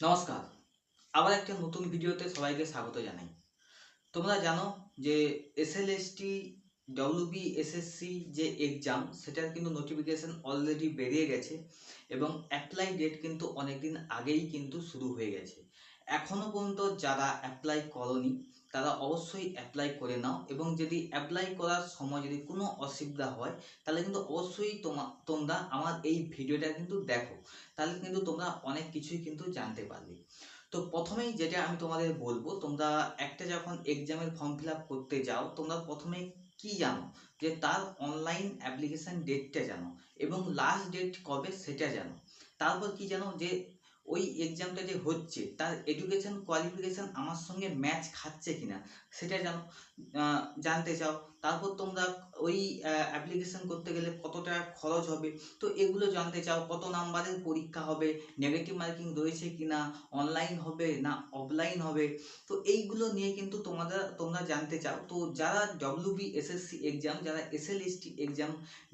নমস্কার। আবার একটা নতুন ভিডিওতে সবাইকে স্বাগত জানাই। তোমরা জানো যে এসএলএসটি ডব্লিউবি এসএসসি যে এক্সাম সেটার কিন্তু নোটিফিকেশন অলরেডি বেরিয়ে গেছে এবং অ্যাপ্লাই ডেট কিন্তু অনেকদিন আগেই কিন্তু শুরু হয়ে গেছে। এখনও পর্যন্ত যারা অ্যাপ্লাই করনি তারা অবশ্যই অ্যাপ্লাই করে নাও এবং যদি অ্যাপ্লাই করার সময় যদি কোনো অসুবিধা হয়, তাহলে কিন্তু অবশ্যই তোমা, তোমরা আমার এই ভিডিওটা কিন্তু দেখো। তাহলে কিন্তু তোমরা অনেক কিছুই কিন্তু জানতে পারবে। তো প্রথমেই যেটা আমি তোমাদের বলব, তোমরা একটা যখন এক্সামের ফর্ম ফিল করতে যাও, তোমরা প্রথমে কি জানো? যে তার অনলাইন অ্যাপ্লিকেশন ডেটটা জানো এবং লাস্ট ডেট কবে সেটা জানো। তারপর কি জানো? যে ওই এক্সামটা যে হচ্ছে, তার এডুকেশন কোয়ালিফিকেশন আমার সঙ্গে ম্যাচ খাচ্ছে কিনা, সেটা জানো জানতে চাও। তারপর তোমরা ওই অ্যাপ্লিকেশন করতে গেলে কত টাকা খরচ হবে? তো এগুলো জানতে চাও, কত নাম্বারের পরীক্ষা হবে নেগেটিভ মার্কিং রয়েছে কিনা অনলাইন হবে না অফলাইন হবে? তো এইগুলো নিয়ে কিন্তু তোমাদের, তোমরা জানতে চাও। তো যারা ডব্লিউবি এসএসসি এক্সাম যারা এসএলএসটি এক্সাম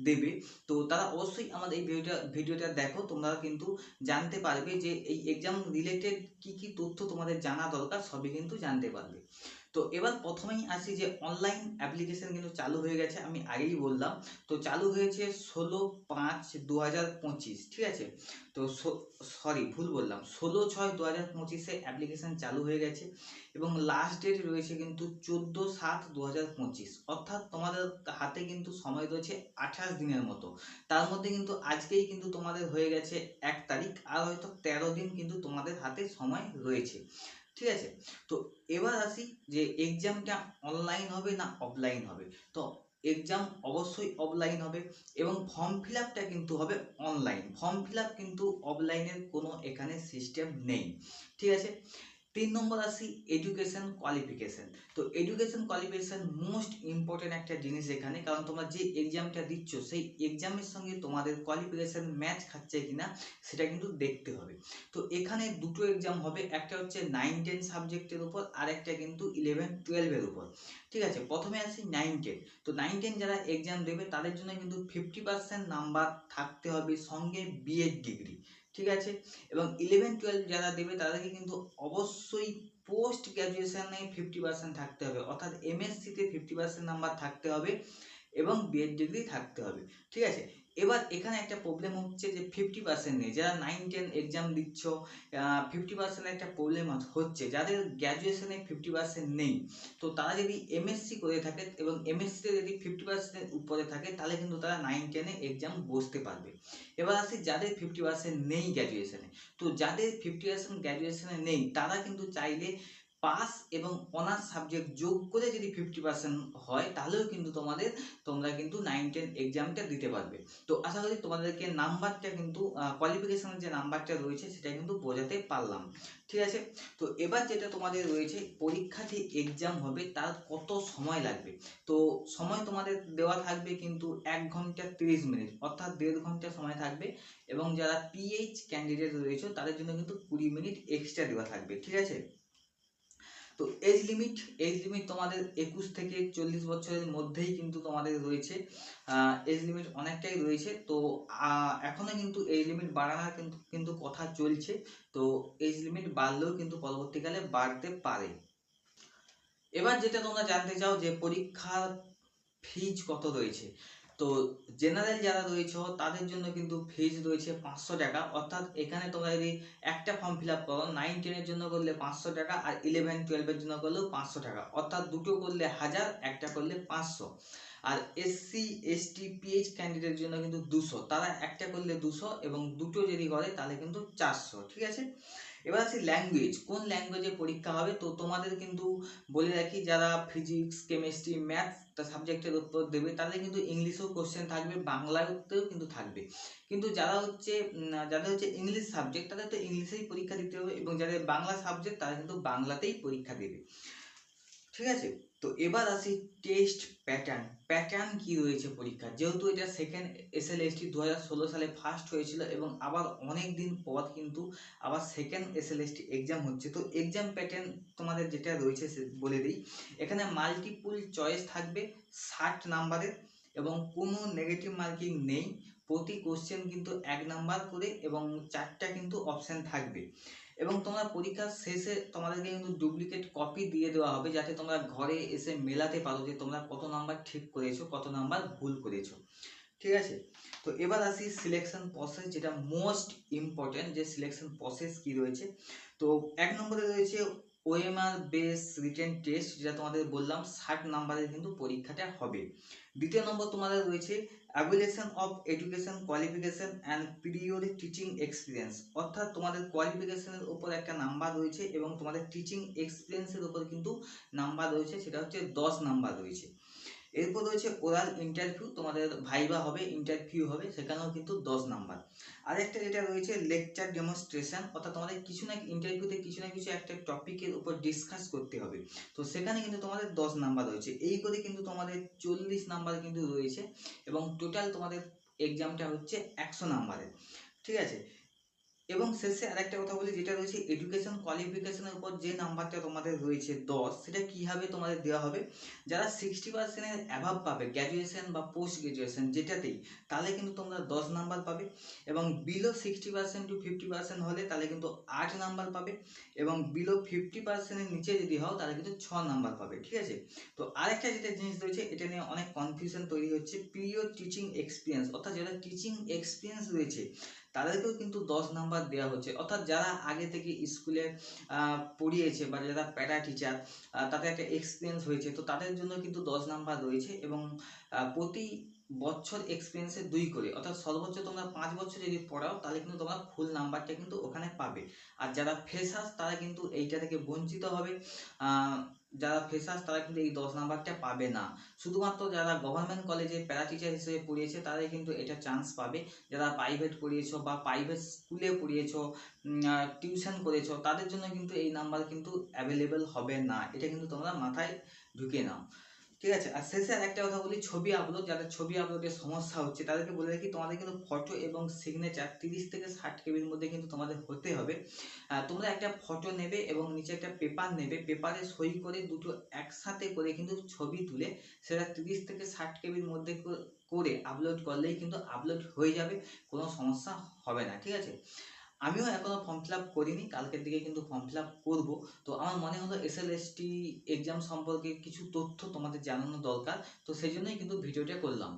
দেবে, তো তারা অবশ্যই আমাদের এই ভিডিওটা ভিডিওটা দেখো। তোমরা কিন্তু জানতে পারবে যে এই এক্সাম রিলেটেড কি কি তথ্য তোমাদের জানা দরকার সবই কিন্তু জানতে পারবে। তো এবার প্রথমেই আসি যে অনলাইন অ্যাপ্লিকেশন কিন্তু চালু হয়ে গেছে, আমি আগেই বললাম। তো চালু হয়েছে ষোলো পাঁচ দু ঠিক আছে? তো সরি ভুল বললাম। ষোলো ছয় দু হাজার পঁচিশে অ্যাপ্লিকেশন চালু হয়ে গেছে এবং লাস্ট ডেট রয়েছে কিন্তু চোদ্দ সাত দু হাজার পঁচিশ। অর্থাৎ তোমাদের হাতে কিন্তু সময় রয়েছে আঠাশ দিনের মতো। তার মধ্যে কিন্তু আজকেই কিন্তু তোমাদের হয়ে গেছে এক তারিখ, আর হয়তো তেরো দিন কিন্তু তোমাদের হাতে সময় রয়েছে। ঠিক আছে? তো এবার আসি যে এক্সামটা অনলাইন হবে না অফলাইন হবে? তো এক্সাম অবশ্যই অফলাইন হবে এবং ফর্ম ফিল আপটা কিন্তু হবে অনলাইন ফর্ম ফিল আপ কিন্তু অফলাইনের কোনো এখানে সিস্টেম নেই। ঠিক আছে? তিন নম্বর আসি এডুকেশন কোয়ালিফিকেশন তো এডুকেশন কোয়ালিফিকেশন মোস্ট ইম্পর্টেন্ট একটা জিনিস এখানে, কারণ তোমরা যে এক্সামটা দিচ্ছ, সেই এক্সামের সঙ্গে তোমাদের কোয়ালিফিকেশন ম্যাচ খাচ্ছে কিনা, সেটা কিন্তু দেখতে হবে। তো এখানে দুটো এক্সাম হবে, একটা হচ্ছে নাইন টেন সাবজেক্টের উপর, আর একটা কিন্তু ইলেভেন টুয়েলভের উপর। ঠিক আছে? প্রথমে আসি নাইন টেন তো নাইন টেন যারা এক্সাম দেবে, তাদের জন্য কিন্তু ফিফটি পার্সেন্ট নাম্বার থাকতে হবে সঙ্গে বিএড ডিগ্রি ঠিক আছে? এবং ইলেভেন টুয়েলভ যারা দেবে তাদেরকে কিন্তু অবশ্যই পোস্ট গ্র্যাজুয়েশনে ফিফটি পার্সেন্ট থাকতে হবে। অর্থাৎ এমএসসিতে ফিফটি পার্সেন্ট নাম্বার থাকতে হবে এবং বিএড ডিগ্রি থাকতে হবে। ঠিক আছে? এবার এখানে একটা প্রবলেম হচ্ছে যে ফিফটি পার্সেন্ট নেই। যারা নাইন টেন এক্সাম দিচ্ছ ফিফটি পার্সেন্ট একটা প্রবলেম হচ্ছে। যাদের গ্র্যাজুয়েশনে ফিফটি পার্সেন্ট নেই, তো তারা যদি এমএসসি করে থাকে এবং এমএসসিতে যদি ফিফটি পার্সেন্টের উপরে থাকে, তাহলে কিন্তু তারা নাইন টেনে এক্সাম বসতে পারবে। এবার আসি যাদের ফিফটি পার্সেন্ট নেই গ্র্যাজুয়েশনে তো যাদের ফিফটি পার্সেন্ট গ্র্যাজুয়েশনে নেই, তারা কিন্তু চাইলে পাস এবং অনার্স সাবজেক্ট যোগ করে যদি ফিফটি পার্সেন্ট হয়, তাহলেও কিন্তু তোমাদের, তোমরা কিন্তু নাইন টেন এক্সামটা দিতে পারবে। তো আশা করি তোমাদেরকে নাম্বারটা কিন্তু কোয়ালিফিকেশনের যে নাম্বারটা রয়েছে, সেটা কিন্তু বোঝাতে পারলাম। ঠিক আছে? তো এবার যেটা তোমাদের রয়েছে পরীক্ষা যে এক্সাম হবে, তার কত সময় লাগবে? তো সময় তোমাদের দেওয়া থাকবে কিন্তু এক ঘণ্টা তিরিশ মিনিট, অর্থাৎ দেড় ঘণ্টা সময় থাকবে এবং যারা পিএইচ ক্যান্ডিডেট রয়েছে, তাদের জন্য কিন্তু কুড়ি মিনিট এক্সট্রা দেওয়া থাকবে। ঠিক আছে? তো এজ লিমিট এজ লিমিট তোমাদের একুশ থেকে চল্লিশ বছরের মধ্যেই কিন্তু তোমাদের রয়েছে। এজ লিমিট অনেকটাই রয়েছে। তো এখনও কিন্তু এজ লিমিট বাড়ানোর কিন্তু কিন্তু কথা চলছে। তো এজ লিমিট বাড়লেও কিন্তু পরবর্তীকালে বাড়তে পারে। এবার যেটা তোমরা জানতে চাও যে পরীক্ষার ফিজ কত রয়েছে? তো জেনারেল যারা রয়েছে, তাদের জন্য কিন্তু ফিজ রয়েছে পাঁচশো টাকা। অর্থাৎ এখানে তোমরা যদি একটা ফর্ম ফিল আপ করো নাইন টেনের জন্য করলে পাঁচশো টাকা আর ইলেভেন টুয়েলভের জন্য করলেও পাঁচশো টাকা। অর্থাৎ দুটো করলে হাজার, একটা করলে পাঁচশো। আর এসসি এসটি পিএইচ ক্যান্ডিডেটের জন্য কিন্তু দুশো। তারা একটা করলে দুশো এবং দুটো যদি করে তাহলে কিন্তু চারশো। ঠিক আছে? এবার আসি ল্যাঙ্গুয়েজ কোন ল্যাঙ্গুয়েজে পরীক্ষা হবে? তো তোমাদের কিন্তু বলে রাখি, যারা ফিজিক্স কেমিস্ট্রি ম্যাথ সাবজেক্টের উপর দেবে, তাদের কিন্তু ইংলিশেও কোশ্চেন থাকবে বাংলাতেও কিন্তু থাকবে। কিন্তু যারা হচ্ছে যাদের হচ্ছে ইংলিশ সাবজেক্ট তাদের তো ইংলিশেই পরীক্ষা দিতে হবে এবং যাদের বাংলা সাবজেক্ট তারা কিন্তু বাংলাতেই পরীক্ষা দেবে। ঠিক আছে? তো এবার আসি টেস্ট প্যাটার্ন প্যাটার্ন কি রয়েছে পরীক্ষা যেহেতু এটা সেকেন্ড এস এল এসটি দু হাজার ষোলো সালে ফার্স্ট হয়েছিল এবং আবার অনেক দিন পর কিন্তু আবার second S L ST exam হচ্ছে। তো এক্সাম প্যাটার্ন তোমাদের যেটা রয়েছে বলে দিই। এখানে মাল্টিপুল চয়েস থাকবে ষাট নাম্বারের এবং কোনো নেগেটিভ মার্কিং নেই। প্রতি কোশ্চেন কিন্তু এক নাম্বার করে এবং চারটা কিন্তু অপশান থাকবে। এবং তোমরা পরীক্ষার শেষে তোমাদেরকে কিন্তু ডুপ্লিকেট কপি দিয়ে দেওয়া হবে যাতে তোমরা ঘরে এসে মেলাতে পারো যে তোমরা কত নাম্বার ঠিক করেছ, কত নাম্বার ভুল করেছ। ঠিক আছে? তো এবার আসি সিলেকশন প্রসেস যেটা মোস্ট ইম্পর্টেন্ট যে সিলেকশন প্রসেস কি রয়েছে। তো এক নম্বরে রয়েছে ওএমআর বেস রিটেন টেস্ট যেটা তোমাদের বললাম, ষাট নাম্বারের কিন্তু পরীক্ষাটা হবে। দ্বিতীয় নম্বর তোমাদের রয়েছে evaluation of education qualification and period teaching experience. অর্থাৎ তোমাদের কোয়ালিফিকেশনের উপর একটা নাম্বার রয়েছে এবং তোমাদের টিচিং এক্সপিরিয়েন্সের উপর কিন্তু নাম্বার রয়েছে, সেটা হচ্ছে দশ নাম্বার রয়েছে। এরপর রয়েছে ওরাল ইন্টারভিউ তোমাদের ভাইবা হবে ইন্টারভিউ হবে, সেখানেও কিন্তু দশ নাম্বার। আরেকটা যেটা রয়েছে লেকচার ডেমনস্ট্রেশন অর্থাৎ তোমাদের কিছু না ইন্টারভিউতে কিছু না কিছু একটা টপিকের উপর ডিসকাস করতে হবে। তো সেখানে কিন্তু তোমাদের দশ নাম্বার রয়েছে। এই করে কিন্তু তোমাদের চল্লিশ নাম্বার কিন্তু রয়েছে এবং টোটাল তোমাদের এক্সামটা হচ্ছে একশো নাম্বারের। ঠিক আছে? এবং শেষে আরেকটা কথা বলি, যেটা রয়েছে এডুকেশন কোয়ালিফিকেশনের উপর যে নাম্বারটা তোমাদের রয়েছে দশ, সেটা কীভাবে তোমাদের দেওয়া হবে? যারা সিক্সটি পার্সেন্টের অ্যাভাব পাবে গ্র্যাজুয়েশন বা পোস্ট গ্র্যাজুয়েশন যেটাতেই, তাহলে কিন্তু তোমরা দশ নাম্বার পাবে এবং below sixty percent to fifty percent হলে তাহলে কিন্তু আট নাম্বার পাবে এবং বিলো ফিফটি পার্সেন্টের নিচে যদি হও, তাহলে কিন্তু ছ নাম্বার পাবে, ঠিক আছে? তো আরেকটা যেটা জিনিস রয়েছে, এটা নিয়ে অনেক কনফিউশন তৈরি হচ্ছে পিরিয়ড টিচিং এক্সপিরিয়েন্স অর্থাৎ যারা টিচিং এক্সপিরিয়েন্স রয়েছে তাদেরকেও কিন্তু দশ নাম্বার দেওয়া হচ্ছে। অর্থাৎ যারা আগে থেকে স্কুলে পড়িয়েছে বা যারা প্যারা টিচার তাদের একটা এক্সপিরিয়েন্স হয়েছে। তো তাদের জন্য কিন্তু দশ নাম্বার রয়েছে এবং প্রতি বছর এক্সপিরিয়েন্সে দুই করে। অর্থাৎ সর্বোচ্চ তোমরা পাঁচ বছর যদি পড়াও, তাহলে কিন্তু তোমরা ফুল নাম্বারটা কিন্তু ওখানে পাবে। আর যারা ফ্রেশার্স তারা কিন্তু এইটা থেকে বঞ্চিত হবে। যারা ফ্রেশার্স তারা কিন্তু এই দশ নাম্বারটা পাবে না। শুধুমাত্র যারা গভর্নমেন্ট কলেজে প্যারা টিচার হিসেবে পড়িয়েছে, তারাই কিন্তু এটা চান্স পাবে। যারা প্রাইভেট পড়িয়েছো বা প্রাইভেট স্কুলে পড়িয়েছো টিউশন করেছ, তাদের জন্য কিন্তু এই নাম্বার কিন্তু অ্যাভেলেবেল হবে না। এটা কিন্তু তোমরা মাথায় ঢুকে নাও। ঠিক আছে? আর শেষে আর একটা কথা বলি, ছবি আপলোড যাদের ছবি আপলোডের সমস্যা হচ্ছে, তাদেরকে বলে রাখি, তোমাদের কিন্তু ফটো এবং সিগনেচার তিরিশ থেকে ষাট কেবির মধ্যে কিন্তু তোমাদের হতে হবে। তোমরা একটা ফটো নেবে এবং নিচে একটা পেপার নেবে পেপারে সই করে দুটো একসাথে করে কিন্তু ছবি তুলে সেটা তিরিশ থেকে ষাট কেবির মধ্যে করে আপলোড করলেই কিন্তু আপলোড হয়ে যাবে, কোনো সমস্যা হবে না, ঠিক আছে? আমিও এখনও ফর্ম ফিল আপ করিনি, কালকের দিকে কিন্তু ফর্ম ফিল আপ করব। তো আমার মনে হলো S L S T exam সম্পর্কে কিছু তথ্য তোমাদের জানানো দরকার, তো সেই জন্যই কিন্তু ভিডিওটা করলাম।